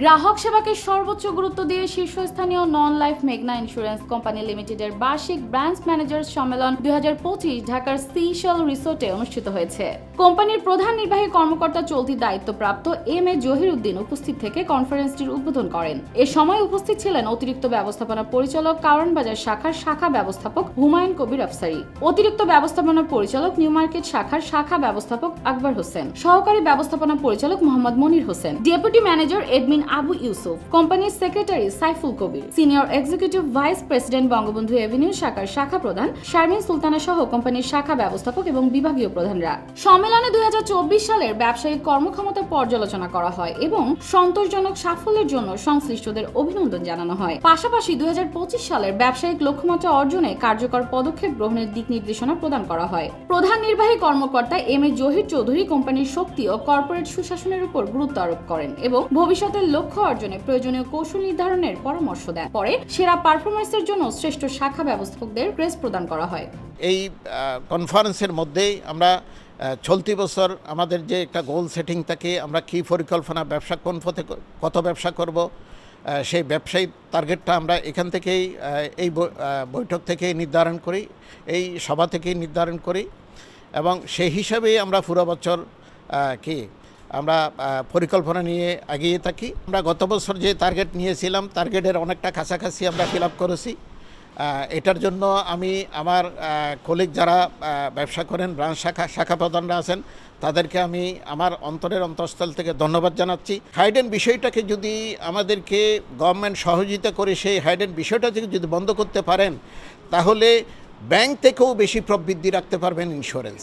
গ্রাহক সেবাকে সর্বোচ্চ গুরুত্ব দিয়ে শীর্ষস্থানীয় নন লাইফ মেঘনা ইন্স্যুরেন্স কোম্পানি লিমিটেডের বার্ষিক ব্রাঞ্চ ম্যানেজার সম্মেলন দুই হাজার পঁচিশ ঢাকার সিশল রিসোর্টে অনুষ্ঠিত হয়েছে। কোম্পানির প্রধান নির্বাহী কর্মকর্তা চলতি দায়িত্বপ্রাপ্ত এম এ জহির উদ্দিন উপস্থিত থেকে কনফারেন্সটির উদ্বোধন করেন। এ সময় উপস্থিত ছিলেন অতিরিক্ত ব্যবস্থাপনা পরিচালক কারণ বাজার শাখার শাখা ব্যবস্থাপক হুমায়ুন কবির আফসারি, অতিরিক্ত ব্যবস্থাপনা পরিচালক নিউ মার্কেট শাখার শাখা ব্যবস্থাপক আকবর হোসেন, সহকারী ব্যবস্থাপনা পরিচালক Mohammad Monir Hossain, deputy manager admin Abu Yusuf, কোম্পানির secretary Saiful Kabir, senior executive vice president Bangabandhu avenue শাখার শাখা প্রধান শারমিন সুলতানা সহ কোম্পানির শাখা ব্যবস্থাপক এবং বিভাগীয় প্রধানরা। সম্মেলনে দুই সালের ব্যবসায়িক কর্মক্ষমতা পর্যালোচনা করা হয় এবং সন্তোষজনক সাফল্যের জন্য সংশ্লিষ্টদের অভিনন্দন জানানো হয়। পাশাপাশি দুই হাজার পঁচিশ সালের ব্যবসায়িক লক্ষ্যমাত্রা অর্জনে কার্যকর পদক্ষেপ গ্রহণের দিক নির্দেশনা প্রদান করা হয়। প্রধান নির্বাহী কর্মকর্তা এম এ জহির চৌধুরী কোম্পানির শক্তি ও কর্পোরেট সুশাসনের উপর গুরুত্ব আরোপ করেন এবং ভবিষ্যতের লক্ষ্য অর্জনে প্রয়োজনীয় কৌশল নির্ধারণের পরামর্শ দেন। পরে সেরা পারফরমেন্সের জন্য শ্রেষ্ঠ শাখা ব্যবস্থাপকদের ক্রেস প্রদান করা হয়। এই কনফারেন্সের মধ্যেই আমরা চলতি বছর আমাদের যে একটা গোল সেটিং থাকে, আমরা কী পরিকল্পনা, ব্যবসা কোন পথে কত ব্যবসা করব সেই ব্যবসায়ী টার্গেটটা আমরা এখান থেকেই এই বৈঠক থেকেই নির্ধারণ করি, এই সভা থেকেই নির্ধারণ করি এবং সেই হিসাবেই আমরা পুরো বছর কি আমরা পরিকল্পনা নিয়ে এগিয়ে থাকি। আমরা গত বছর যে টার্গেট নিয়েছিলাম টার্গেটের অনেকটা কাছাকাছি আমরা ফিল করেছি। এটার জন্য আমি আমার কলিগ যারা ব্যবসা করেন ব্রাঞ্চ শাখা শাখা প্রধানরা আছেন, তাদেরকে আমি আমার অন্তরের অন্তঃস্থল থেকে ধন্যবাদ জানাচ্ছি। হাইডেন বিষয়টাকে যদি আমাদেরকে গভর্নমেন্ট সহযোগিতা করে সেই হাইডেন বিষয়টা থেকে যদি বন্ধ করতে পারেন, তাহলে ব্যাংক থেকেও বেশি প্রবৃদ্ধি রাখতে পারবেন ইন্স্যুরেন্স